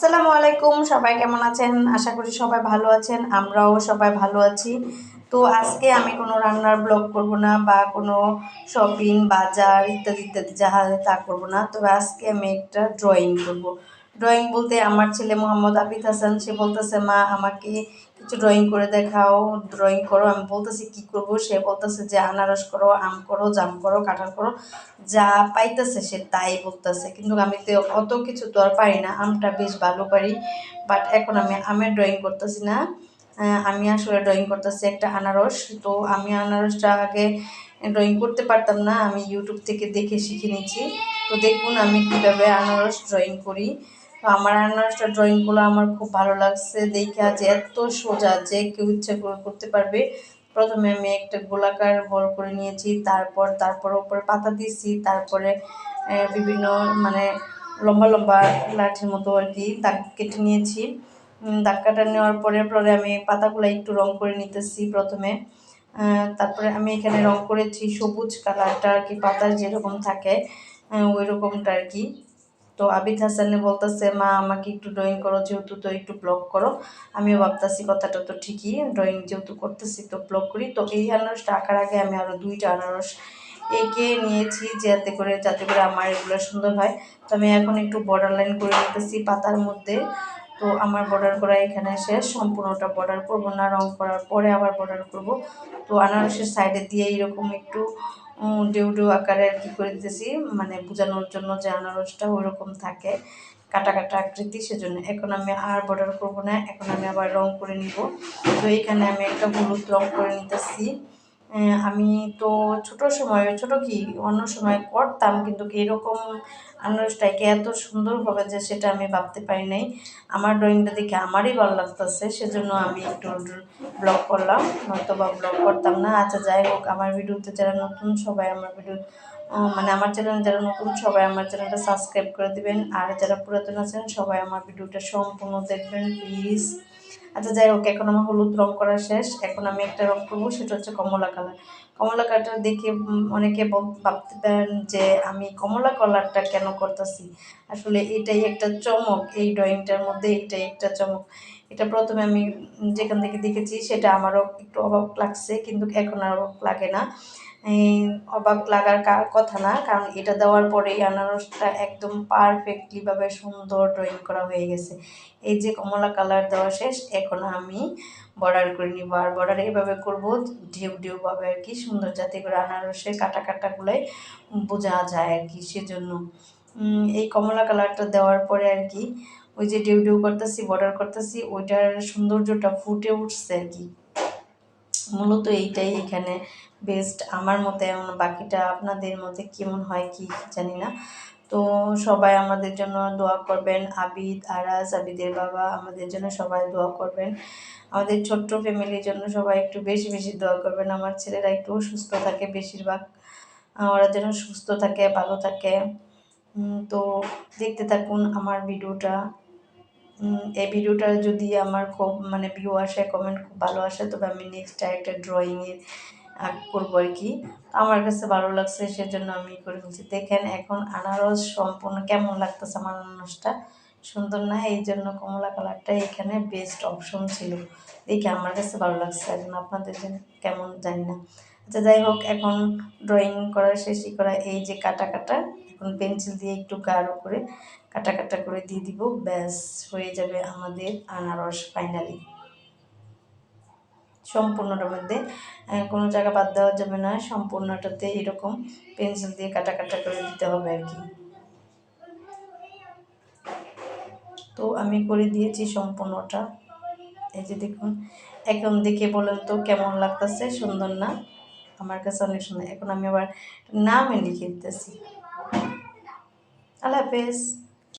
আসসালামু আলাইকুম, সবাই কেমন আছেন? আশা করি সবাই ভালো আছেন, আমরাও সবাই ভালো আছি। তো আজকে আমি কোনো রান্নার ব্লগ করব না বা কোনো শপিং বাজার ইত্যাদি ইত্যাদি যাহা তা করব না। তবে আজকে আমি একটা ড্রয়িং করব। ড্রয়িং বলতে আমার ছেলে মোহাম্মদ আবিদ হাসান, সে বলতেছে, মা, আমাকে কিছু ড্রয়িং করে দেখাও ড্রয়িং করো। আমি বলতেছি, কি করব? সে বলতেছে যে, আনারস করো, আম করো, জাম করো, কাঁঠাল করো, যা পাইতেছে সে তাই বলতেছে। কিন্তু আমি তো অত কিছু তো আর পারি না, আমটা বেশ ভালো পারি বাট এখন আমি আমের ড্রয়িং করতেছি না। আমি আসলে ড্রয়িং করতেছি একটা আনারস, তো আমি আনারসটা আগে ড্রয়িং করতে পারতাম না, আমি ইউটিউব থেকে দেখে শিখে নিয়েছি। তো দেখুন আমি কীভাবে আনারস ড্রয়িং করি। তো আমার আনারসটা ড্রয়িংগুলো আমার খুব ভালো লাগছে। দেখে যে এত সোজা যে কেউ ইচ্ছে করে করতে পারবে। প্রথমে আমি একটা গোলাকার বল করে নিয়েছি, তারপর তারপর ওপরে পাতা দিয়েছি, তারপরে বিভিন্ন মানে লম্বা লম্বা লাঠির মতো আর কি দাগ কেটে নিয়েছি। দাগ কাটা নেওয়ার পরে পরে আমি পাতাগুলো একটু রং করে নিতেছি প্রথমে। তারপরে আমি এখানে রং করেছি সবুজ কালারটা আর কি পাতার যেরকম থাকে ওই রকমটা আর কি। তো আবিদ হাসানে বলতেছে, মা, আমাকে একটু ড্রয়িং করো, যেহেতু তো একটু ব্লগ করো। আমিও ভাবতেছি, কথাটা তো ঠিকই ড্রয়িং যেহেতু করতেছি তো ব্লগ করি। তো এই আনারসটা আঁকার আগে আমি আরও দুইটা আনারস এঁকে নিয়েছি, যাতে করে যাতে করে আমার এগুলো সুন্দর হয়। তো আমি এখন একটু বর্ডার লাইন করে নিতেছি পাতার মধ্যে। তো আমার বর্ডার করা এখানে শেষ, সম্পূর্ণটা বর্ডার করব না রং করার পরে আবার বর্ডার করব। তো আনারসের সাইডে দিয়ে এরকম একটু ডেউ ডেউ আকারে আর কি করে দিতেছি মানে বোঝানোর জন্য যে আনারসটা ওইরকম থাকে, কাটা কাটা আকৃতি, সেজন্য এখন আমি আর বর্ডার করব না, এখন আমি আবার রং করে নিব। তো এখানে আমি একটা হলুদ রং করে নিতেছি। আমি তো ছোট সময়, ছোট কি, অন্য সময় করতাম, কিন্তু এরকম আনারসটাকে এত সুন্দর হবে যে সেটা আমি ভাবতে পারি নাই। আমার ড্রয়িংটা দেখে আমারই ভালো লাগতেছে, সেজন্য আমি একটু ব্লগ করলাম নয়তো বা ব্লগ করতাম না। আচ্ছা যাই হোক, আমার ভিডিওতে যারা নতুন, সবাই আমার ভিডিও মানে আমার চ্যানেল যারা নতুন, সবাই আমার চ্যানেলটা সাবস্ক্রাইব করে দিবেন। আর যারা পুরাতন আছেন, সবাই আমার ভিডিওটা সম্পূর্ণ দেখবেন প্লিজ আচ্ছা যাই হোক, এখন আমার হলুদ রং করা শেষ। এখন আমি একটা রং করব, সেটা হচ্ছে কমলা কালার কমলা কালারটা দেখে অনেকে ভাবতে পারেন যে আমি কমলা কালারটা কেন করতেছি? আসলে এটাই একটা চমক, এই ড্রয়িংটার মধ্যে এটাই একটা চমক। এটা প্রথমে আমি যেখান থেকে দেখেছি, সেটা আমারও একটু অবাক লাগছে, কিন্তু এখন আর অবাক লাগে না। অবাক লাগার কথা না, কারণ এটা দেওয়ার পরেই আনারসটা একদম পারফেক্টলিভাবে সুন্দর ড্রয়িং করা হয়ে গেছে। এই যে কমলা কালার দেওয়া শেষ, এখন আমি বর্ডার করে নিব। আর বর্ডার এইভাবে করব, ঢেউ ঢেউভাবে আর কি, সুন্দর যাতে করে আনারসের কাটা কাটাগুলোই বোঝা যায় আর কি সেজন্য। এই কমলা কালারটা দেওয়ার পরে আর কি, ওই যে ঢেউ ঢেউ করতেছি বর্ডার করতেছি, ওইটার সৌন্দর্যটা ফুটে উঠছে আর কি। মূলত এইটাই এখানে বেস্ট আমার মতে এমন বাকিটা আপনাদের মধ্যে কেমন হয় কি জানি না। তো সবাই আমাদের জন্য দোয়া করবেন, আবিদ আরাজ আবিদের বাবা আমাদের জন্য সবাই দোয়া করবেন। আমাদের ছোট্ট ফ্যামিলির জন্য সবাই একটু বেশি বেশি দোয়া করবেন। আমার ছেলেরা একটু সুস্থ থাকে বেশিরভাগ ওরা যেন সুস্থ থাকে, ভালো থাকে। তো দেখতে থাকুন আমার ভিডিওটা এই ভিডিওটা যদি আমার খুব মানে ভিউ আসে কমেন্ট খুব ভালো আসে, তবে আমি নেক্সট একটা ড্রয়িংয়ের করব আর কি। আমার কাছে ভালো লাগছে, সেজন্য আমি করে ফেলছি। দেখেন এখন আনারস সম্পূর্ণ কেমন লাগতেছে আমার আনারসটা? সুন্দর না? এই জন্য কমলা কালারটা এখানে বেস্ট অপশন ছিল। দেখে আমার কাছে ভালো লাগছে এখন আপনাদের জন্য কেমন জানি না। আচ্ছা যাই হোক, এখন ড্রয়িং করা শেষই করা, এই যে কাটা কাটা, এখন পেন্সিল দিয়ে একটু গাঢ় করে কাটা কাটা করে দিয়ে দিব, ব্যাস, হয়ে যাবে আমাদের আনারস ফাইনালি সম্পূর্ণটার মধ্যে কোনো জায়গা বাদ দেওয়া যাবে না, সম্পূর্ণটাতে এরকম পেন্সিল দিয়ে কাটা কাটা করে দিতে হবে আর কি। তো আমি করে দিয়েছি সম্পূর্ণটা। এই যে দেখুন এখন দেখে বলেন তো কেমন লাগতেছে, সুন্দর না? আমার কাছে অনেক সুন্দর এখন আমি আবার নামে লিখে দিতেছি। আল্লাহ হাফেজ।